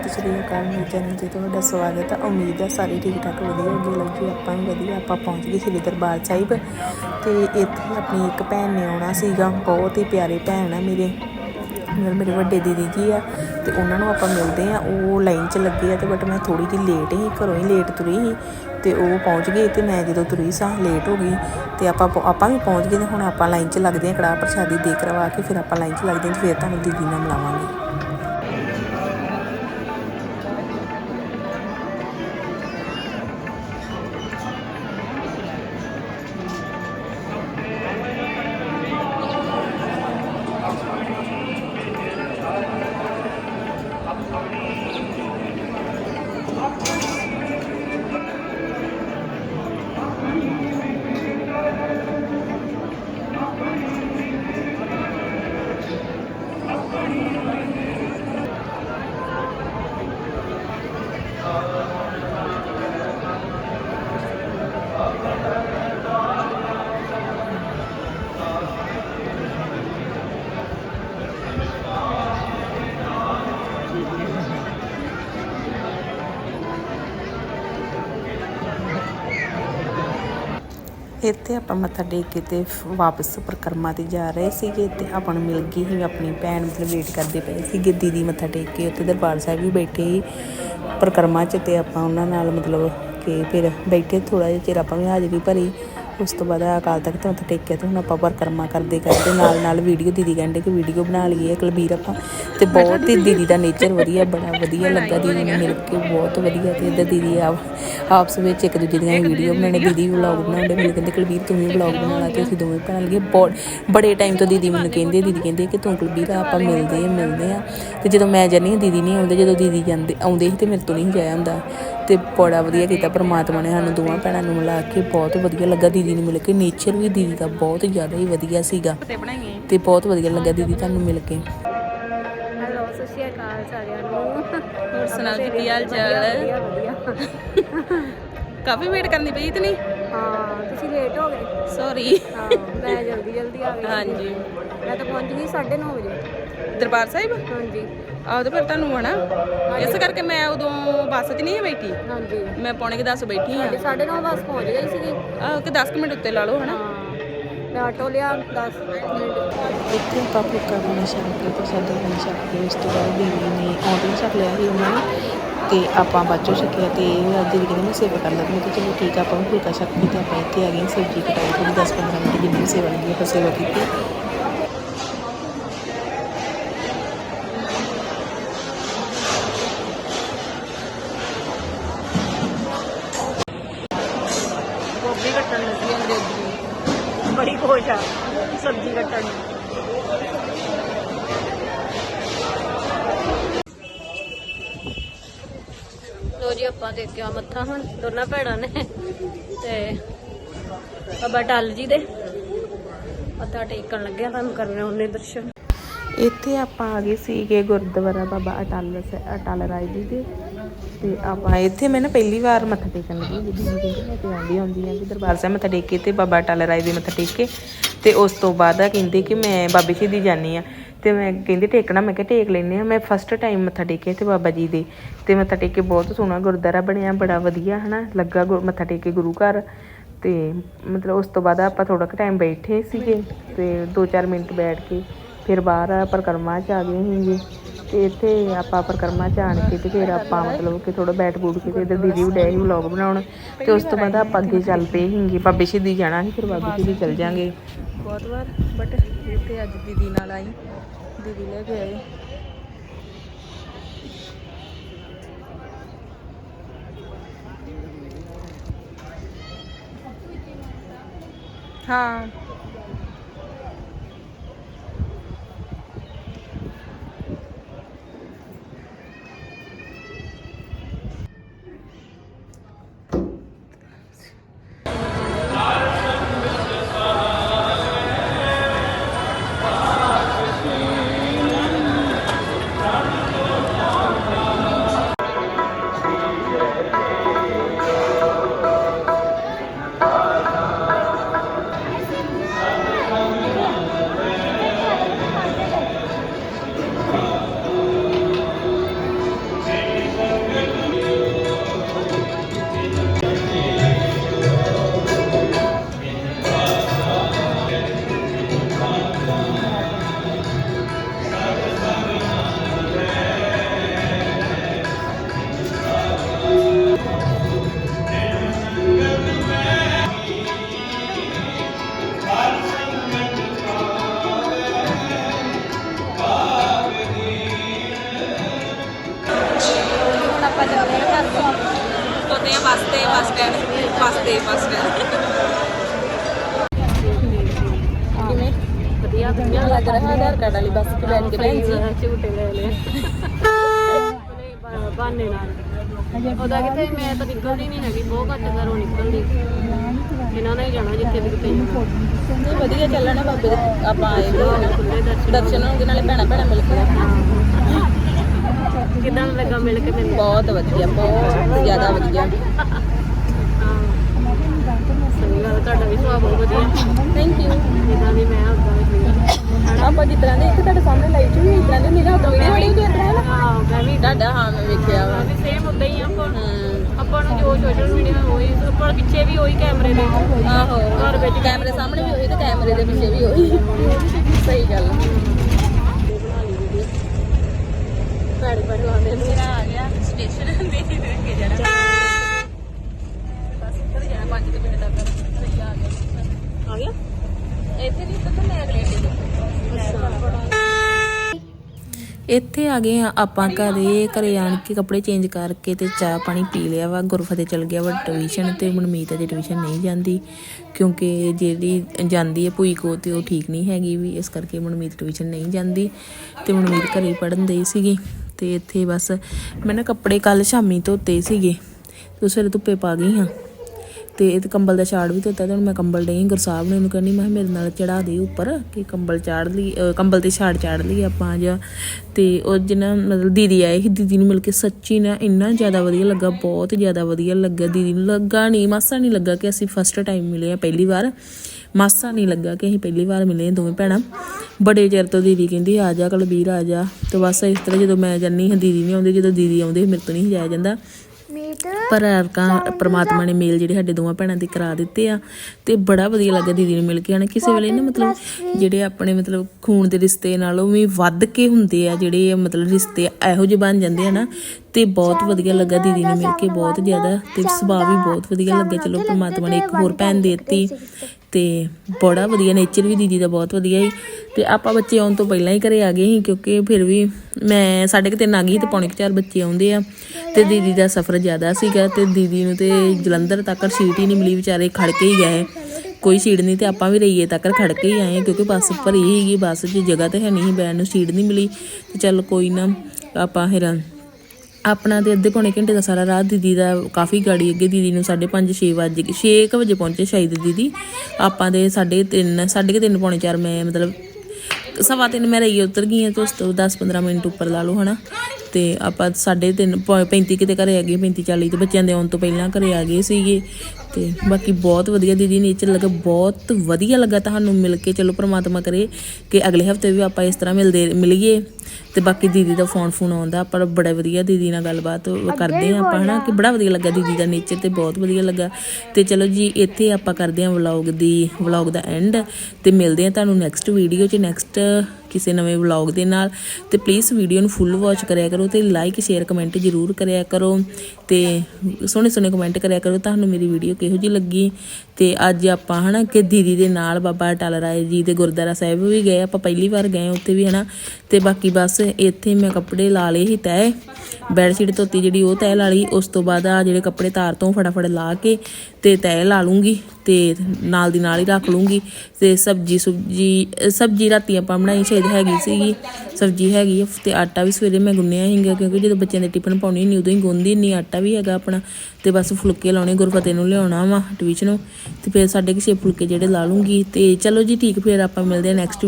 ਸਤਿ ਸ਼੍ਰੀ ਅਕਾਲ ਮੇਰੇ ਚੈਨਲ ਤੇ ਤੁਹਾਡਾ ਸਵਾਗਤ ਹੈ ਉਮੀਦ ਹੈ ਸਾਰੇ ਠੀਕ ਠਾਕ ਵਧੀਆ ਹੋਗੇ ਲੱਗੇ ਆਪਾਂ ਵੀ ਵਧੀਆ। ਆਪਾਂ ਪਹੁੰਚ ਗਏ ਸ੍ਰੀ ਦਰਬਾਰ ਸਾਹਿਬ ਤੇ ਇੱਥੇ ਆਪਣੀ ਇੱਕ ਭੈਣ ਨੇ ਆਉਣਾ ਸੀਗਾ, ਬਹੁਤ ਹੀ ਪਿਆਰੇ ਭੈਣ ਆ ਮੇਰੇ। ਮਤਲਬ ਮੇਰੇ ਵੱਡੇ ਦੀਦੀ ਜੀ ਆ ਤੇ ਉਹਨਾਂ ਨੂੰ ਆਪਾਂ ਮਿਲਦੇ ਆ। ਉਹ ਲਾਈਨ 'ਚ ਲੱਗੇ ਆ ਤੇ ਬਟ ਮੈਂ ਥੋੜੀ ਜਿਹੀ ਲੇਟ ਹੀ ਘਰੋਂ ਹੀ ਲੇਟ ਤੁਰੀ ਸੀ ਤੇ ਉਹ ਪਹੁੰਚ ਗਏ ਤੇ ਮੈਂ ਜਦੋਂ ਤੁਰੀ ਸਾਂ ਲੇਟ ਹੋ ਗਈ ਤੇ ਆਪਾਂ ਆਪਾਂ ਵੀ ਪਹੁੰਚ ਗਏ ਤੇ ਹੁਣ ਆਪਾਂ ਲਾਈਨ 'ਚ ਲੱਗਦੇ ਆ, ਕੜਾਹ ਪ੍ਰਸ਼ਾਦੀ ਦੇ ਕਰਵਾ ਕੇ ਫਿਰ ਆਪਾਂ ਲਾਈਨ 'ਚ ਲੱਗਦੇ ਆ ਤੇ ਫਿਰ ਤੁਹਾਨੂੰ ਦੀਦੀ ਨਾਲ ਮਿਲਾਵਾਂਗੇ। ਇੱਥੇ ਆਪਾਂ ਮੱਥਾ ਟੇਕ ਕੇ ਤੇ ਫ- ਵਾਪਸ ਪ੍ਰਕਰਮਾ ਤੇ ਜਾ ਰਹੇ ਸੀਗੇ ਤੇ ਆਪਾਂ ਨੂੰ ਮਿਲ ਗਈ ਸੀ ਆਪਣੀ ਭੈਣ, ਮਤਲਬ ਵੇਟ ਕਰਦੇ ਪਏ ਸੀਗੇ, ਦੀਦੀ ਮੱਥਾ ਟੇਕ ਕੇ ਉੱਥੇ ਦਰਬਾਰ ਸਾਹਿਬ ਵੀ ਬੈਠੇ ਸੀ ਪ੍ਰਕਰਮਾ 'ਚ ਤੇ ਆਪਾਂ ਉਹਨਾਂ ਨਾਲ ਮਤਲਬ ਕਿ ਫਿਰ ਬੈਠੇ ਥੋੜਾ ਜਿਹਾ ਚਿਰ ਆਪਾਂ ਵੀ ਹਾਜ਼ਰੀ ਭਰੀ। ਉਸ ਤੋਂ ਬਾਅਦ ਅਕਾਲ ਤਖਤ ਮੱਥਾ ਟੇਕਿਆ ਤੇ ਹੁਣ ਆਪਾਂ ਪਰਿਕਰਮਾ ਕਰਦੇ ਕਰਦੇ ਨਾਲ ਨਾਲ ਵੀਡੀਓ ਦੀਦੀ ਕਹਿੰਦੇ ਕਿ ਵੀਡੀਓ ਬਣਾ ਲਈਏ ਕੁਲਬੀਰ ਆਪਾਂ ਤੇ ਬਹੁਤ ਹੀ ਦੀਦੀ ਦਾ ਨੇਚਰ ਵਧੀਆ ਬੜਾ ਵਧੀਆ ਲੱਗਾ ਦੀਦੀ ਨੂੰ ਮਿਲ ਕੇ ਬਹੁਤ ਵਧੀਆ ਤੇ ਇੱਧਰ ਦੀਦੀ ਆਪ ਆਪਸ ਵਿੱਚ ਇੱਕ ਦੂਜੇ ਦੀਆਂ ਵੀਡੀਓ ਬਣਾਉਣੇ ਦੀਦੀ ਵਲੌਗ ਬਣਾਉਂਦੇ ਮੈਨੂੰ ਕਹਿੰਦੇ ਕੁਲਬੀਰ ਤੂੰ ਵੀ ਵਲੌਗ ਬਣਾ ਲਾ ਤੇ ਅਸੀਂ ਦੋਵੇਂ ਭੈਣਾਂ ਲਈਏ। ਬਹੁਤ ਬੜੇ ਟਾਈਮ ਤੋਂ ਦੀਦੀ ਮੈਨੂੰ ਕਹਿੰਦੇ ਦੀਦੀ ਕਹਿੰਦੇ ਕਿ ਤੂੰ ਕੁਲਬੀਰ ਆਪਾਂ ਮਿਲਦੇ ਆ ਮਿਲਦੇ ਆ। ਤੇ ਜਦੋਂ ਮੈਂ ਜਾਨੀ ਦੀਦੀ ਨਹੀਂ ਆਉਂਦੇ ਜਦੋਂ ਦੀਦੀ ਜਾਂਦੇ ਆਉਂਦੇ ਸੀ ਤੇ ਮੇਰੇ ਤੋਂ ਨਹੀਂ ਜਾਇਆ ਹੁੰਦਾ। ਤੇ ਬੜਾ ਵਧੀਆ ਕੀਤਾ ਪ੍ਰਮਾਤਮਾ ਨੇ ਸਾਨੂੰ ਦੋਵਾਂ ਭੈਣਾਂ ਨੂੰ ਮਿਲਾ ਕੇ ਬਹੁਤ ਵਧੀਆ ਲੱਗਾ ਦੀਦੀ ਨੂੰ ਮਿਲ ਕੇ ਨੇਚਰ ਵੀ ਦੀਦੀ ਦਾ ਬਹੁਤ ਜ਼ਿਆਦਾ ਹੀ ਵਧੀਆ ਸੀਗਾ ਤੇ ਬਹੁਤ ਵਧੀਆ ਲੱਗਾ ਦੀਦੀ ਤੁਹਾਨੂੰ ਮਿਲ ਕੇ। ਹੈਲੋ ਸਤਿ ਸ਼੍ਰੀ ਅਕਾਲ ਸਾਰਿਆਂ ਨੂੰ। ਹੋਰ ਸੁਣਾਓ ਜੀ, ਕੀ ਹਾਲ ਚਾਲ ਕਾਫੀ ਵੇਟ ਕਰਨੀ ਪਈ ਨਹੀਂ ਹਾਂ ਤੁਸੀਂ ਲੇਟ ਹੋ ਗਏ। ਸੌਰੀ ਹਾਂ ਮੈਂ ਜਲਦੀ ਜਲਦੀ ਆ ਗਈ। ਹਾਂਜੀ। ਮੈਂ ਤਾਂ ਪਹੁੰਚ ਗਈ 9:30 ਵਜੇ। ਦਰਬਾਰ ਸਾਹਿਬ? ਹਾਂਜੀ। ਆਹ ਤੇ ਫਿਰ ਤੁਹਾਨੂੰ ਹਨਾ ਇਸ ਕਰਕੇ ਮੈਂ ਉਦੋਂ ਬੱਸ 'ਚ ਨਹੀਂ ਬੈਠੀ। ਹਾਂਜੀ। ਮੈਂ ਪੌਣੇ ਕਿ 10 ਬੈਠੀ ਆ ਸਾਢੇ 9:30 ਬੱਸ ਪਹੁੰਚ ਗਈ ਸੀਗੀ। ਆਹ ਕਿ 10 ਕੁ ਮਿੰਟ ਉੱਤੇ ਲਾ ਲਓ ਹਨਾ? ਮੈਂ ਆਟੋ ਲਿਆ 10 ਮਿੰਟ। ਇੱਥੇ ਆਪਾਂ ਪ੍ਰਕਰਮਾ ਛਕ ਕੇ ਪ੍ਰਸਾਦਾ ਪਾਣੀ ਛਕ ਕੇ ਉਸ ਤੋਂ ਬਾਅਦ ਦੀਦੀ ਨੇ ਆਉਂਦੇ ਛਕ ਲਿਆ ਸੀ ਉਹਨਾਂ ਨੇ। ਤੇ ਆਪਾਂ ਬਾਚੋ ਛਕਿਆ ਤੇ ਦੀਦੀ ਕਹਿੰਦੇ ਮੈਂ ਸੇਵਾ ਕਰ ਮੈਂ ਕਿਹਾ ਚਲੋ ਠੀਕ ਆ ਆਪਾਂ ਫੁਲਕਾ ਛਕ ਕੇ ਤੇ ਆਪਾਂ ਇੱਥੇ ਆ ਗਏ ਸਬਜ਼ੀ ਕਟਾਈ ਥੋੜੀ 10 15 ਮਿੰਟ ਜਿੰਨੀ ਸੇਵਾ ਲੱਗੀ ਆਪਾਂ ਸੇਵਾ ਕੀਤੀ। ਜੀ, ਆਪਾਂ ਦੇਖਿਆ ਮੱਥਾ ਹੁਣ, ਦੋਨਾਂ ਭੈਣਾਂ ਨੇ। ਤੇ ਬਾਬਾ ਟੱਲ ਜੀ ਦੇ। ਮੱਥਾ ਟੇਕਣ ਲੱਗਿਆ ਤੁਹਾਨੂੰ ਕਰਨੇ ਉਹਨੇ ਦਰਸ਼ਨ। ਇੱਥੇ ਆਪਾਂ ਆ ਗਏ ਸੀਗੇ ਗੁਰਦੁਆਰਾ ਬਾਬਾ ਅਟਲ ਸ- ਅਟਲ ਰਾਏ ਜੀ ਦੇ। ਤੇ ਆਪਾਂ ਇੱਥੇ ਮੈਂ ਨਾ ਪਹਿਲੀ ਵਾਰ ਮੱਥਾ ਟੇਕਣ ਲੱਗੀ ਜੀ ਦੀਦੀ ਆਉਂਦੀ ਆਉਂਦੀ ਆ ਕਿ ਦਰਬਾਰ ਸਾਹਿਬ ਮੱਥਾ ਟੇਕੇ ਤੇ ਬਾਬਾ ਅਟਲ ਰਾਏ ਦੇ ਮੱਥਾ ਟੇਕੇ ਤੇ ਉਸ ਤੋਂ ਬਾਅਦ ਆ ਕਹਿੰਦੇ ਕਿ ਮੈਂ ਬਾਬੇ ਸ਼ਹੀਦੀ ਜਾਨੀ ਆ। ਤੇ ਮੈਂ ਕਹਿੰਦੀ ਟੇਕਣਾ, ਮੈਂ ਕਿਹਾ ਟੇਕ ਲੈਨੇ ਆ। ਮੈਂ ਫਸਟ ਟਾਈਮ ਮੱਥਾ ਟੇਕਿਆ ਤੇ ਬਾਬਾ ਜੀ ਦੇ। ਤੇ ਮੱਥਾ ਟੇਕ ਕੇ ਬਹੁਤ ਸੋਹਣਾ ਗੁਰਦੁਆਰਾ ਬਣਿਆ, ਬੜਾ ਵਧੀਆ, ਹਨਾ? ਲੱਗਾ ਗੁਰ- ਮੱਥਾ ਟੇਕ ਕੇ ਗੁਰੂ ਘਰ। ਤੇ ਮਤਲਬ ਉਸ ਤੋਂ ਬਾਅਦ ਆਪਾਂ ਥੋੜਾ ਕੁ ਟਾਈਮ ਬੈਠੇ ਸੀਗੇ ਤੇ 2-4 ਮਿੰਟ ਬੈਠ ਕੇ ਫਿਰ ਬਾਹਰ ਪਰਕਰਮਾ ਚ ਆ ਗਏ ਸੀਗੇ। ਤੇ ਇੱਥੇ ਆਪਾਂ ਪਰਕਰਮਾ ਚ ਆਣ ਕੇ ਤੇ ਫਿਰ ਆਪਾਂ ਮਤਲਬ ਕਿ ਥੋੜਾ ਬੈਠ ਬੂਟ ਕੇ ਤੇ ਇੱਧਰ ਦੀਦੀ ਵੀ ਡੈ ਵਲੌਗ ਬਣਾਉਣ ਤੇ ਉਸ ਤੋਂ ਬਾਅਦ ਆਪਾਂ ਅੱਗੇ ਚੱਲ ਪਏ ਸੀਗੇ। ਬਾਬੇ ਸ਼ਹੀਦੀ ਜਾਣਾ ਸੀ, ਫਿਰ ਬਾਬੇ ਸ਼ਹੀਦੀ ਚੱਲ ਜਾਾਂਗੇ। ਬਹੁਤ ਵਾਰ ਬਟ ਇੱਥੇ ਅੱਜ ਦੀਦੀ ਨਾਲ ਆਈ। ਦੀਦੀ ਲੈ ਕੇ ਆਏ। ਹਾਂ। ਵਾਸਤੇ ਬਸ ਕਿਵੇਂ? ਵਧੀਆ ਵਧੀਆ। ਲੱਗ ਰਿਹਾ ਆਧਾਰ ਕਾਰਡ ਵਾਲੀ ਬੱਸ 'ਚ ਬੈਠ ਕੇ ਭੈਣ ਜੀ? ਝੂਟੇ ਲੈ ਲਏ। ਬਾਨੇ ਨਾਲ। ਉਹਦਾ ਕਿਤੇ ਮੈਂ ਤਾਂ ਨਿਕਲਦੀ ਨਹੀਂ ਹੈਗੀ ਬਹੁਤ ਘੱਟ ਘਰੋਂ ਨਿਕਲਦੀ। ਇਹਨਾਂ ਨੇ ਹੀ ਜਾਣਾ ਜਿੱਥੇ ਵੀ ਕਿਤੇ। ਜਾਣਾ ਨਹੀਂ ਵਧੀਆ ਚੱਲਣਾ ਬਾਬੇ ਦੇ। ਆਪਾਂ ਆਏ ਦਰਸ਼ਨ। ਹੋਣਗੇ ਨਾਲੇ ਭੈਣਾ ਭੈਣਾ ਮਿਲ ਕੇ ਕਿਦਾਂ ਲੱਗਾ ਮਿਲ ਕੇ ਤੈਨੂੰ? ਬਹੁਤ ਵਧੀਆ ਬਹੁਤ ਜ਼ਿਆਦਾ ਵਧੀਆ। ਸਹੀ ਗੱਲ ਤੁਹਾਡਾ ਵੀ ਸੁਭਾਅ ਬਹੁਤ ਵਧੀਆ। ਥੈਂਕ ਯੂ ਜਿੱਦਾਂ ਦੀ ਮੈਂ ਉਦਾਂ ਦੀ ਸੀ ਆਪਾਂ ਤਰ੍ਹਾਂ ਦੇ ਇੱਕ ਤੁਹਾਡੇ ਸਾਹਮਣੇ ਲਾਈਟ ਵੀ ਤਰ੍ਹਾਂ ਦੇ ਮੇਰਾ ਉਦੋਂ ਵੀਡੀਓ ਇਸ ਤਰ੍ਹਾਂ ਨਾ ਹਾਂ ਮੈਂ ਵੀ ਤੁਹਾਡਾ ਹਾਂ ਮੈਂ ਵੇਖਿਆ ਵਾ। ਵੀ ਸੇਮ ਉਦਾਂ ਹੀ ਆ ਆਪਾਂ ਆਪਾਂ ਨੂੰ ਜੋ ਸੋਸ਼ਲ ਮੀਡੀਆ ਹੋਈ ਉੱਪਰ ਪਿੱਛੇ ਵੀ ਹੋਈ ਕੈਮਰੇ ਦੇ। ਆਹੋ। ਘਰ ਵਿੱਚ ਕੈਮਰੇ ਸਾਹਮਣੇ ਵੀ ਹੋਈ ਤੇ ਕੈਮਰੇ ਦੇ ਪਿੱਛੇ ਵੀ ਹੋਈ ਸਹੀ ਗੱਲ ਭੈੜੇ ਆਉਂਦੇ ਨੇ ਆ ਗਿਆ ਸਟੇਸ਼ਨ ਦੇ ਹੀ ਦੇਖ ਕੇ ਜਾਣਾ ਬਸ ਉੱਤਰ ਜਾਣਾ 5 ਮਿੰਟ ਤੱਕ ਸਹੀ ਆ ਗਿਆ ਆ ਇੱਥੇ ਨਹੀਂ ਤਾਂ ਮੈਂ ਅਗਲੇ ਡੇ ਇੱਥੇ ਆ ਗਏ ਆ ਆਪਾਂ ਘਰੇ ਘਰੇ ਆਣ ਕੇ ਕੱਪੜੇ ਚੇਂਜ ਕਰਕੇ ਤੇ ਚਾਹ ਪਾਣੀ ਪੀ ਲਿਆ ਵਾ। ਗੁਰਫਤਿਹ ਚਲ ਗਿਆ ਵਾ ਟਿਊਸ਼ਨ ਤੇ, ਮਨਮੀਤ ਅਜੇ ਟਿਊਸ਼ਨ ਨਹੀਂ ਜਾਂਦੀ ਕਿਉਂਕਿ ਜਿਹੜੀ ਜਾਂਦੀ ਹੈ ਭੂਈ ਕੋ ਤੇ ਉਹ ਠੀਕ ਨਹੀਂ ਹੈਗੀ ਵੀ, ਇਸ ਕਰਕੇ ਮਨਮੀਤ ਟਿਊਸ਼ਨ ਨਹੀਂ ਜਾਂਦੀ ਤੇ ਮਨਮੀਤ ਘਰੇ ਪੜਨ ਦੇ ਸੀਗੀ ਤੇ ਇੱਥੇ ਬਸ ਮੈਂ ਨਾ ਕੱਪੜੇ ਕੱਲ ਸ਼ਾਮੀ ਧੋਤੇ ਸੀਗੇ। ਤੇ ਸਵੇਰੇ ਧੁੱਪੇ ਪਾ ਗਈ ਹਾਂ। ਤੇ ਇਹ ਕੰਬਲ ਦਾ ਛਾੜ ਵੀ ਧੋਤਾ ਤੇ ਹੁਣ ਮੈਂ ਕੰਬਲ ਡਈ ਗੁਰਸਾਹਿਬ ਨੇ ਉਹਨੂੰ ਕਹਿੰਦੀ ਮੈਂ ਕਿਹਾ ਮੇਰੇ ਨਾਲ ਚੜਾ ਦੇ ਉੱਪਰ ਕਿ ਕੰਬਲ ਚਾੜ ਲਈ ਕੰਬਲ ਤੇ ਛਾੜ ਚਾੜ ਲਈ ਆਪਾਂ ਜਾਂ। ਤੇ ਉਹ ਜਿਹਨਾਂ ਮਤਲਬ ਦੀਦੀ ਆਏ ਸੀ, ਦੀਦੀ ਨੂੰ ਮਿਲ ਕੇ ਸੱਚੀ ਨਾ ਇੰਨਾ ਜ਼ਿਆਦਾ ਵਧੀਆ ਲੱਗਾ, ਬਹੁਤ ਜ਼ਿਆਦਾ ਵਧੀਆ ਲੱਗਾ। ਦੀਦੀ ਨੂੰ ਲੱਗਾ ਨਹੀਂ, ਮਾਸਾ ਨਹੀਂ ਲੱਗਾ ਕਿ ਅਸੀਂ ਫਸਟ ਟਾਈਮ ਮਿਲੇ ਆ ਪਹਿਲੀ ਵਾਰ। ਮਾਸਾ ਨਹੀਂ ਲੱਗਾ ਕਿ ਅਸੀਂ ਪਹਿਲੀ ਵਾਰ ਮਿਲੇ ਦੋਵੇਂ ਭੈਣਾਂ। ਬੜੇ ਚਿਰ ਤੋਂ ਦੀਦੀ ਕਹਿੰਦੀ ਆ ਜਾ ਕੁਲਬੀਰ ਆ ਜਾ। ਤੇ ਬਸ ਇਸ ਤਰ੍ਹਾਂ ਜਦੋਂ ਮੈਂ ਜਾਂਦੀ ਹਾਂ, ਦੀਦੀ ਨਹੀਂ ਆਉਂਦੀ, ਜਦੋਂ ਦੀਦੀ ਆਉਂਦੇ ਮੇਰੇ ਤੋਂ ਨਹੀਂ ਜਾਇਆ ਜਾਂਦਾ। ਪਰ ਅਰਕਾਂ ਪ੍ਰਮਾਤਮਾ ਨੇ ਮੇਲ ਜਿਹੜੇ ਸਾਡੇ ਦੋਵਾਂ ਭੈਣਾਂ ਦੇ ਕਰਾ ਦਿੱਤੇ ਆ ਤੇ ਬੜਾ ਵਧੀਆ ਲੱਗਾ ਦੀਦੀ ਨੂੰ ਮਿਲ ਕੇ ਹਨਾ? ਕਿਸੇ ਵੇਲੇ ਨਾ ਮਤਲਬ ਜਿਹੜੇ ਆਪਣੇ ਮਤਲਬ ਖੂਨ ਦੇ ਰਿਸ਼ਤੇ ਨਾਲੋਂ ਵੀ ਵੱਧ ਕੇ ਹੁੰਦੇ ਆ ਜਿਹੜੇ ਮਤਲਬ ਰਿਸ਼ਤੇ ਇਹੋ ਜਿਹੇ ਬਣ ਜਾਂਦੇ ਆ ਨਾ ਤੇ ਬਹੁਤ ਵਧੀਆ ਲੱਗਾ ਦੀਦੀ ਨੂੰ ਮਿਲ ਕੇ ਬਹੁਤ ਜ਼ਿਆਦਾ ਤੇ ਸੁਭਾਅ ਵੀ ਬਹੁਤ ਵਧੀਆ ਲੱਗਾ ਚਲੋ ਪ੍ਰਮਾਤਮਾ ਨੇ ਇੱਕ ਹੋਰ ਭੈਣ ਦੇ ਦਿੱਤੀ। ਤੇ ਬੜਾ ਵਧੀਆ ਨੇਚਰ ਵੀ ਦੀਦੀ ਦਾ ਬਹੁਤ ਵਧੀਆ ਸੀ। ਤੇ ਆਪਾਂ ਬੱਚੇ ਆਉਣ ਤੋਂ ਪਹਿਲਾਂ ਹੀ ਘਰੇ ਆ ਗਏ ਸੀ, ਕਿਉਂਕਿ ਫਿਰ ਵੀ ਮੈਂ ਸਾਢੇ ਕੁ ਤਿੰਨ ਆ ਗਈ ਤੇ ਪੌਣੇ ਕੁ ਚਾਰ ਬੱਚੇ ਆਉਂਦੇ ਆ। ਤੇ ਦੀਦੀ ਦਾ ਸਫ਼ਰ ਜ਼ਿਆਦਾ ਸੀਗਾ ਤੇ ਦੀਦੀ ਨੂੰ ਤੇ ਜਲੰਧਰ ਤੱਕ ਸੀਟ ਹੀ ਨਹੀਂ ਮਿਲੀ, ਵਿਚਾਰੇ ਖੜ ਕੇ ਹੀ ਗਏ। ਕੋਈ ਸੀਟ ਨਹੀਂ ਤੇ ਆਪਾਂ ਵੀ ਰਹੀਏ ਤੱਕ ਖੜ ਕੇ ਹੀ ਆਏ ਕਿਉਂਕਿ ਬੱਸ ਭਰੀ ਸੀਗੀ, ਬੱਸ 'ਚ ਜਗ੍ਹਾ ਤੇ ਹੈ ਨਹੀਂ ਸੀ, ਬੈਠਣ ਨੂੰ ਸੀਟ ਨਹੀਂ ਮਿਲੀ। ਤੇ ਚੱਲ ਕੋਈ ਨਾ, ਆਪਾਂ ਫਿਰ ਆਪਣਾ ਤੇ ਅੱਧੇ ਪੌਣੇ ਘੰਟੇ ਦਾ ਸਾਰਾ ਰਾਤ ਦੀਦੀ ਦਾ ਕਾਫੀ ਗਾੜੀ ਅੱਗੇ ਦੀਦੀ ਨੂੰ 5:30 6 ਵਜੇ 6 ਵਜੇ ਪਹੁੰਚੇ ਸ਼ਾਇਦ ਦੀਦੀ। ਆਪਾਂ ਦੇ 3:30 ਸਾਢੇ 3 ਪੌਣੇ 4 ਮੈਂ ਮਤਲਬ ਸਵਾ ਤਿੰਨ ਮੈਂ ਰਹੀ ਉਤਰ ਗਈ ਹਾਂ, ਤੇ ਤੋਂ 10-15 ਮਿੰਟ ਉੱਪਰ ਲਾ ਲਓ, ਹਨਾ। ਤੇ ਆਪਾਂ 3:30 35 ਕਿਤੇ ਘਰੇ ਆ ਗਏ 35 40 ਤੇ ਬੱਚਿਆਂ ਦੇ ਆਉਣ ਤੋਂ ਪਹਿਲਾਂ ਘਰੇ ਆ ਗਏ ਸੀਗੇ ਤੇ ਬਾਕੀ ਬਹੁਤ ਵਧੀਆ ਦੀਦੀ ਨੇਚਰ ਲੱਗਾ, ਬਹੁਤ ਵਧੀਆ ਲੱਗਾ ਤੁਹਾਨੂੰ ਮਿਲ ਕੇ, ਚਲੋ ਪ੍ਰਮਾਤਮਾ ਕਰੇ ਕਿ ਅਗਲੇ ਹਫ਼ਤੇ ਵੀ ਆਪਾਂ ਇਸ ਤਰ੍ਹਾਂ ਮਿਲਦੇ ਮਿਲੀਏ ਤੇ ਬਾਕੀ ਦੀਦੀ ਦਾ ਫੋਨ ਫੋਨ ਆਉਂਦਾ ਪਰ ਬੜਾ ਵਧੀਆ ਦੀਦੀ ਨਾਲ ਗੱਲਬਾਤ ਕਰਦੇ ਆ ਆਪਾਂ, ਹਨਾ, ਕਿ ਬੜਾ ਵਧੀਆ ਲੱਗਾ ਦੀਦੀ ਦਾ ਨੇਚਰ ਤੇ ਬਹੁਤ ਵਧੀਆ ਲੱਗਾ। ਤੇ ਚਲੋ ਜੀ, ਇੱਥੇ ਆਪਾਂ ਕਰਦੇ ਆ ਵਲੌਗ ਦੀ ਵਲੌਗ ਦਾ ਐਂਡ ਤੇ ਮਿਲਦੇ ਆ ਤੁਹਾਨੂੰ ਨੈਕਸਟ ਵੀਡੀਓ 'ਚ ਨੈਕਸਟ ਕਿਸੇ ਨਵੇਂ ਵਲੌਗ ਦੇ ਨਾਲ। ਤੇ ਪਲੀਜ਼ ਵੀਡੀਓ ਨੂੰ ਫੁੱਲ ਵਾਚ ਕਰਿਆ ਕਰੋ ਤੇ ਲਾਈਕ ਸ਼ੇਅਰ ਕਮੈਂਟ ਜ਼ਰੂਰ ਕਰਿਆ ਕਰੋ। ਤੇ ਸੋਹਣੇ ਸੋਹਣੇ ਕਮੈਂਟ ਕਰਿਆ ਕਰੋ, ਤੁਹਾਨੂੰ ਮੇਰੀ ਵੀਡੀਓ ਕਿਹੋ ਜਿਹੀ ਲੱਗੀ? ਤੇ ਅੱਜ ਆਪਾਂ ਹਨਾ ਕਿ ਦੀਦੀ ਦੇ ਨਾਲ ਬਾਬਾ ਟਲ ਰਾਏ ਜੀ ਦੇ ਗੁਰਦੁਆਰਾ ਸਾਹਿਬ ਵੀ ਗਏ, ਆਪਾਂ ਪਹਿਲੀ ਵਾਰ ਗਏ ਉੱਥੇ ਵੀ ਹਨਾ। ਤੇ ਬਾਕੀ ਬਸ ਇੱਥੇ ਮੈਂ ਕੱਪੜੇ ਲਾ ਲਏ ਸੀ ਤੈਅ ਬੈੱਡ ਸ਼ੀਟ ਧੋਤੀ ਜਿਹੜੀ ਉਹ ਤੈਅ ਲਾ ਲਈ, ਉਸ ਤੋਂ ਬਾਅਦ ਆ ਜਿਹੜੇ ਕੱਪੜੇ ਤਾਰ ਤੋਂ ਫਟਾਫਟ ਲਾ ਕੇ ਤੇ ਤੈਅ ਲਾ ਲੂੰਗੀ। ਤੇ ਨਾਲ ਦੀ ਨਾਲ ਹੀ ਰੱਖ ਲੂੰਗੀ ਤੇ ਸਬਜੀ ਸੁਬਜੀ, ਸਬਜੀ ਰਾਤੀ ਆਪਾਂ ਬਣਾਈ ਸ਼ਾਇਦ ਹੈਗੀ ਸੀਗੀ। ਸਬਜੀ ਹੈਗੀ ਆ ਤੇ ਆਟਾ ਵੀ ਸਵੇਰੇ ਮੈਂ ਗੁੰਨਿਆ ਸੀਗਾ ਕਿਉਂਕਿ ਜਦੋਂ ਬੱਚਿਆਂ ਦੇ ਟਿਫਨ ਪਾਉਣੀ ਨਹੀਂ ਉਦੋਂ ਹੀ ਗੁੰਨਦੀ ਨਹੀਂ ਆਟਾ ਵੀ ਹੈਗਾ ਆਪਣਾ। ਤੇ ਬਸ ਫੁਲਕੇ ਲਾਉਣੇ, ਗੁਰਫਤੇ ਨੂੰ ਲਿਆਉਣਾ ਵਾ ਟਿਊਸ਼ਨ ਨੂੰ। ਤੇ ਫਿਰ ਸਾਡੇ ਕਿਸੇ ਫੁਲਕੇ ਜਿਹੜੇ ਲਾ ਲੂੰਗੀ ਤੇ ਚਲੋ ਜੀ ਠੀਕ, ਫਿਰ ਆਪਾਂ ਮਿਲਦੇ ਆ ਨੈਕਸਟ